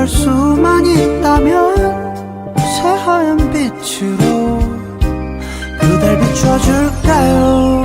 그럴 수만 있다면 새하얀 빛으로 그댈 비춰줄까요